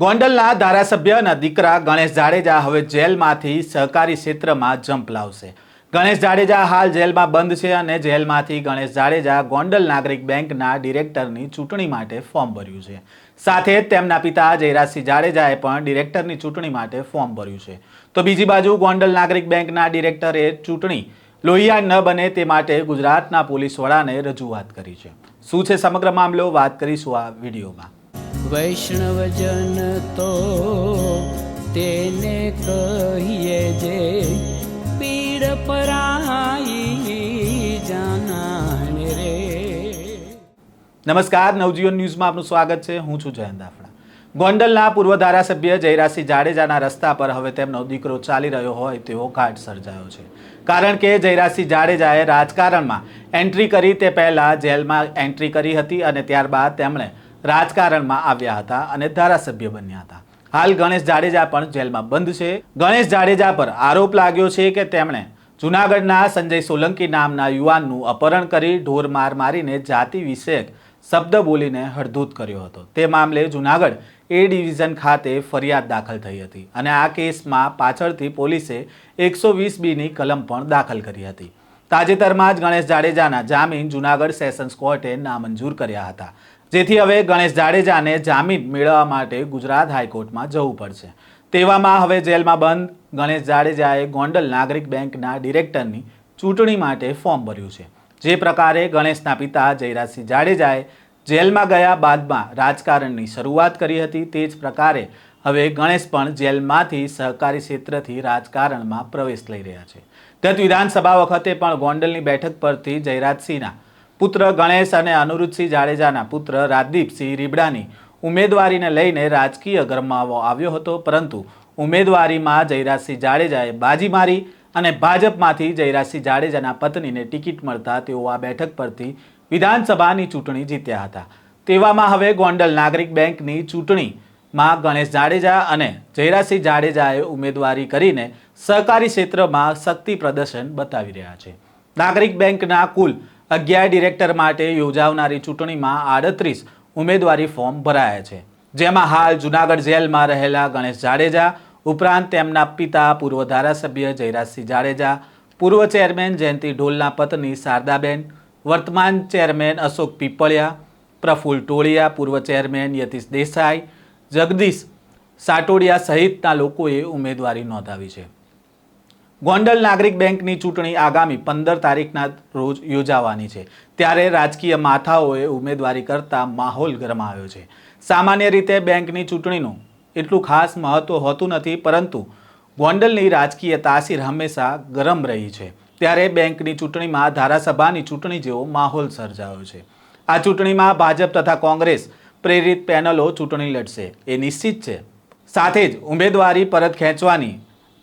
ગોંડલના ધારાસભ્યના દીકરા ગણેશ જાડેજા હવે જેલમાંથી સહકારી ક્ષેત્રમાં જંપ લાવશે. ગણેશ જાડેજા હાલ જેલમાં બંધ છે અને જેલમાંથી ગણેશ જાડેજા ગોંડલ નાગરિક બેંકના ડિરેક્ટરની ચૂંટણી માટે ફોર્મ ભર્યું છે. સાથે તેમના પિતા જયરાજસિંહ જાડેજાએ પણ ડિરેક્ટરની ચૂંટણી માટે ફોર્મ ભર્યું છે. તો બીજી બાજુ ગોંડલ નાગરિક બેંકના ડિરેક્ટરે ચૂંટણી. લોહિયાળ ન બને તે માટે ગુજરાતના પોલીસ વડાને રજૂઆત કરી છે. શું છે સમગ્ર મામલો? વાત કરીશું આ વિડીયોમાં. વૈષ્ણવજન તો તેને કહીએ જે પીડ પરાઈ જાનાને રે. નમસ્કાર, નવજીવન ન્યૂઝમાં આપનું સ્વાગત છે. હું છું જયંત દાફડા. ગોંડલના પૂર્વ ધારાસભ્ય જયરાસિંહ જાડેજાના રસ્તા પર હવે તેમનો દીકરો ચાલી રહ્યો હોય તેવો ઘાટ સર્જાયો છે. કારણ કે જયરાસિંહ જાડેજાએ રાજકારણમાં એન્ટ્રી કરી તે પહેલાં જેલમાં એન્ટ્રી કરી હતી અને ત્યારબાદ તેમણે રાજકારણમાં આવ્યા હતા અને ધારાસભ્ય બન્યા હતા. હાલ ગણેશ જાડેજા પણ જેલમાં બંધ છે. ગણેશ જાડેજા પર આરોપ લાગ્યો છે કે તેમણે જુનાગઢના સંજય સોલંકી નામના યુવાનનું અપહરણ કરી ઢોર માર મારીને જાતિ વિષયક શબ્દ બોલીને હળધૂત કર્યો હતો. તે મામલે જુનાગઢ એ ડિવિઝન ખાતે ફરિયાદ દાખલ થઈ હતી અને આ કેસમાં પાછળથી પોલીસે એકસો વીસ બીની કલમ પણ દાખલ કરી હતી. તાજેતરમાં જ ગણેશ જાડેજાના જામીન જુનાગઢ સેશન્સ કોર્ટે નામંજૂર કર્યા હતા. જેથી હવે ગણેશ જાડેજાને જામીન મેળવવા માટે ગુજરાત હાઈકોર્ટમાં જવું પડશે. તેવામાં હવે જેલમાં બંધ, ગણેશ જાડેજાએ ગોંડલ નાગરિક બેંકના ડિરેક્ટરની ચૂંટણી માટે ફોર્મ ભર્યું છે. જે પ્રકારે ગણેશના પિતા જયરાજસિંહ જાડેજાએ જેલમાં ગયા બાદમાં રાજકારણની શરૂઆત કરી હતી તે જ પ્રકારે હવે ગણેશ પણ જેલમાંથી સહકારી ક્ષેત્રથી રાજકારણમાં પ્રવેશ લઈ રહ્યા છે. ગત વિધાનસભા વખતે પણ ગોંડલની બેઠક પરથી જયરાજસિંહના પુત્ર ગણેશ અને અનુરુદ્ધસિંહ જાડેજાના પુત્ર રાજદીપસિંહ રીબડાની ઉમેદવારીને લઈને રાજકીય ગરમાવો આવ્યો હતો. પરંતુ ઉમેદવારીમાં જયરાજસિંહ જાડેજાએ બાજી મારી અને ભાજપમાંથી જયરાજસિંહ જાડેજાના પત્નીને ટિકિટ મળતા તેઓ આ બેઠક પરથી વિધાનસભાની ચૂંટણી જીત્યા હતા. તેવામાં હવે ગોંડલ નાગરિક બેંકની ચૂંટણીમાં ગણેશ જાડેજા અને જયરાજસિંહ જાડેજાએ ઉમેદવારી કરીને સહકારી ક્ષેત્રમાં શક્તિ પ્રદર્શન બતાવી રહ્યા છે. નાગરિક બેંકના કુલ અગિયાર ડિરેક્ટર માટે યોજાવનારી ચૂંટણીમાં આડત્રીસ ઉમેદવારી ફોર્મ ભરાયા છે. જેમાં હાલ જુનાગઢ જેલમાં રહેલા ગણેશ જાડેજા, ઉપરાંત તેમના પિતા પૂર્વ ધારાસભ્ય જયરાજસિંહ જાડેજા, પૂર્વ ચેરમેન જયંતિ ઢોલના પત્ની શારદાબેન, વર્તમાન ચેરમેન અશોક પીપળિયા, પ્રફુલ ટોળિયા, પૂર્વ ચેરમેન યતીશ દેસાઈ, જગદીશ સાટોડિયા સહિતના લોકોએ ઉમેદવારી નોંધાવી છે. ગોંડલ નાગરિક બેંકની ચૂંટણી આગામી પંદર તારીખના રોજ યોજાવાની છે. ત્યારે રાજકીય માથાઓએ ઉમેદવારી કરતા માહોલ ગરમાયો છે. સામાન્ય રીતે બેંકની ચૂંટણીનું એટલું ખાસ મહત્વ હોતું નથી, પરંતુ ગોંડલની રાજકીય તાસીર હંમેશા ગરમ રહી છે. ત્યારે બેંકની ચૂંટણીમાં ધારાસભાની ચૂંટણી જેવો માહોલ સર્જાયો છે. આ ચૂંટણીમાં ભાજપ તથા કોંગ્રેસ પ્રેરિત પેનલો ચૂંટણી લડશે. એ નિશ્ચિત છે. સાથે જ ઉમેદવારી પરત ખેંચવાની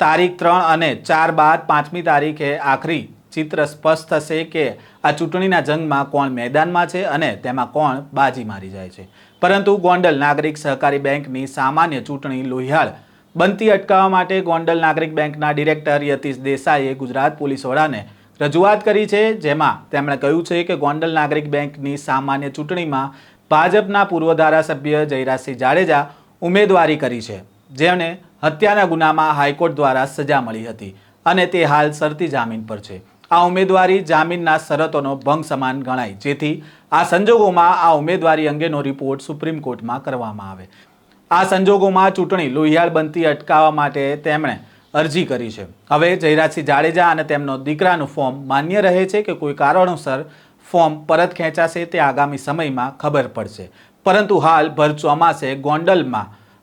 તારીખ ત્રણ અને ચાર બાદ પાંચમી તારીખે આખરી ચિત્ર સ્પષ્ટ થશે કે આ ચૂંટણીના જંગમાં કોણ મેદાનમાં છે અને તેમાં કોણ બાજી મારી જાય છે. પરંતુ ગોંડલ નાગરિક સહકારી બેંકની સામાન્ય ચૂંટણી લોહિયાળ બનતી અટકાવવા માટે ગોંડલ નાગરિક બેંકના ડિરેક્ટર યતીશ દેસાઈએ ગુજરાત પોલીસ વડાને રજૂઆત કરી છે, જેમાં તેમણે કહ્યું છે કે ગોંડલ નાગરિક બેંકની સામાન્ય ચૂંટણીમાં ભાજપના પૂર્વ ધારાસભ્ય જયરાજસિંહ જાડેજા ઉમેદવારી કરી છે. જેમને હત્યાના ગુનામાં હાઈકોર્ટ દ્વારા સજા મળી હતી અને તે હાલ શરતી જામીન પર છે. આ ઉમેદવારી જામીનના શરતોનો ભંગ સમાન ગણાય, જેથી આ સંજોગોમાં આ ઉમેદવારી અંગેનો રિપોર્ટ સુપ્રીમ કોર્ટમાં કરવામાં આવે. આ સંજોગોમાં ચૂંટણી લોહિયાળ બનતી અટકાવવા માટે તેમણે અરજી કરી છે. હવે જયરાજસિંહ જાડેજા અને તેમનો દીકરાનું ફોર્મ માન્ય રહે છે કે કોઈ કારણોસર ફોર્મ પરત ખેંચાશે તે આગામી સમયમાં ખબર પડશે. પરંતુ હાલ ભર ચોમાસે ગોંડલમાં